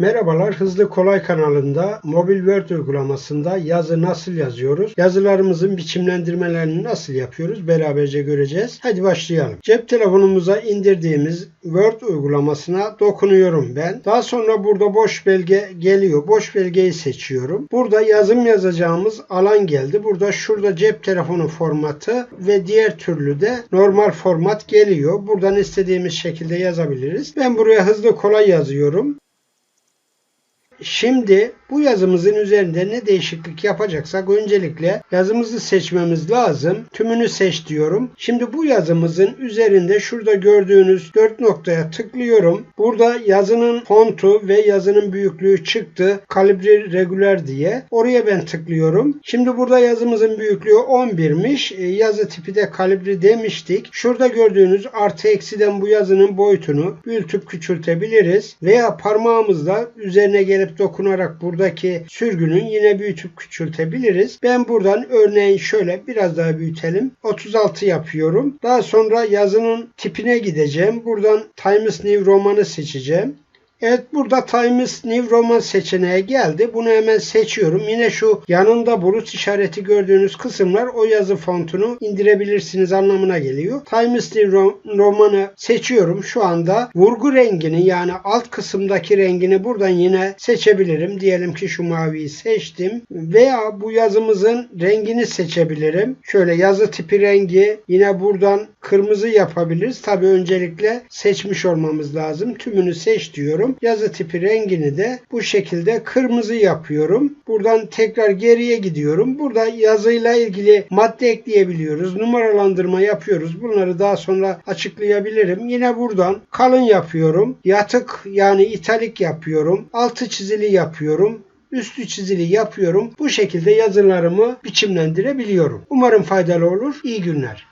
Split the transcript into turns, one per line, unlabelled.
Merhabalar, Hızlı Kolay kanalında mobil Word uygulamasında yazı nasıl yazıyoruz? Yazılarımızın biçimlendirmelerini nasıl yapıyoruz? Beraberce göreceğiz. Hadi başlayalım. Cep telefonumuza indirdiğimiz Word uygulamasına dokunuyorum ben. Daha sonra burada boş belge geliyor. Boş belgeyi seçiyorum. Burada yazım yazacağımız alan geldi. Burada şurada cep telefonu formatı ve diğer türlü de normal format geliyor. Buradan istediğimiz şekilde yazabiliriz. Ben buraya hızlı kolay yazıyorum. Şimdi bu yazımızın üzerinde ne değişiklik yapacaksak öncelikle yazımızı seçmemiz lazım. Tümünü seç diyorum. Şimdi bu yazımızın üzerinde şurada gördüğünüz dört noktaya tıklıyorum. Burada yazının fontu ve yazının büyüklüğü çıktı. Kalibre regüler diye. Oraya ben tıklıyorum. Şimdi burada yazımızın büyüklüğü 11'miş. E, yazı tipi de kalibre demiştik. Şurada gördüğünüz artı eksiden bu yazının boyutunu büyütüp küçültebiliriz. Veya parmağımızla üzerine gelip dokunarak buradaki sürgünün yine büyütüp küçültebiliriz. Ben buradan örneğin şöyle biraz daha büyütelim. 36 yapıyorum. Daha sonra yazının tipine gideceğim. Buradan Times New Roman'ı seçeceğim. Evet burada Times New Roman seçeneği geldi. Bunu hemen seçiyorum. Yine şu yanında bulut işareti gördüğünüz kısımlar o yazı fontunu indirebilirsiniz anlamına geliyor. Times New Roman'ı seçiyorum. Şu anda vurgu rengini yani alt kısımdaki rengini buradan yine seçebilirim. Diyelim ki şu maviyi seçtim. Veya bu yazımızın rengini seçebilirim. Şöyle yazı tipi rengi yine buradan kırmızı yapabiliriz. Tabi öncelikle seçmiş olmamız lazım. Tümünü seç diyorum. Yazı tipi rengini de bu şekilde kırmızı yapıyorum. Buradan tekrar geriye gidiyorum. Burada yazıyla ilgili madde ekleyebiliyoruz. Numaralandırma yapıyoruz. Bunları daha sonra açıklayabilirim. Yine buradan kalın yapıyorum. Yatık yani italik yapıyorum. Altı çizili yapıyorum üstü çizili yapıyorum. Bu şekilde yazılarımı biçimlendirebiliyorum. Umarım faydalı olur. İyi günler.